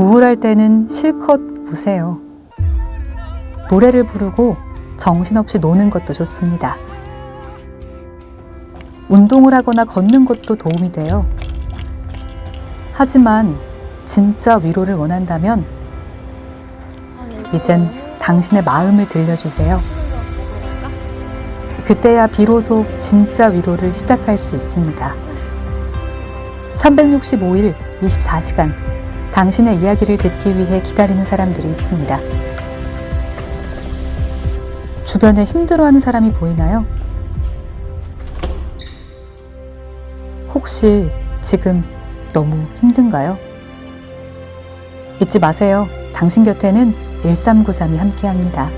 우울할 때는 실컷 우세요. 노래를 부르고 정신없이 노는 것도 좋습니다. 운동을 하거나 걷는 것도 도움이 돼요. 하지만 진짜 위로를 원한다면 이젠 당신의 마음을 들려주세요. 그때야 비로소 진짜 위로를 시작할 수 있습니다. 365일 24시간 당신의 이야기를 듣기 위해 기다리는 사람들이 있습니다. 주변에 힘들어하는 사람이 보이나요? 혹시 지금 너무 힘든가요? 잊지 마세요. 당신 곁에는 1393이 함께 합니다.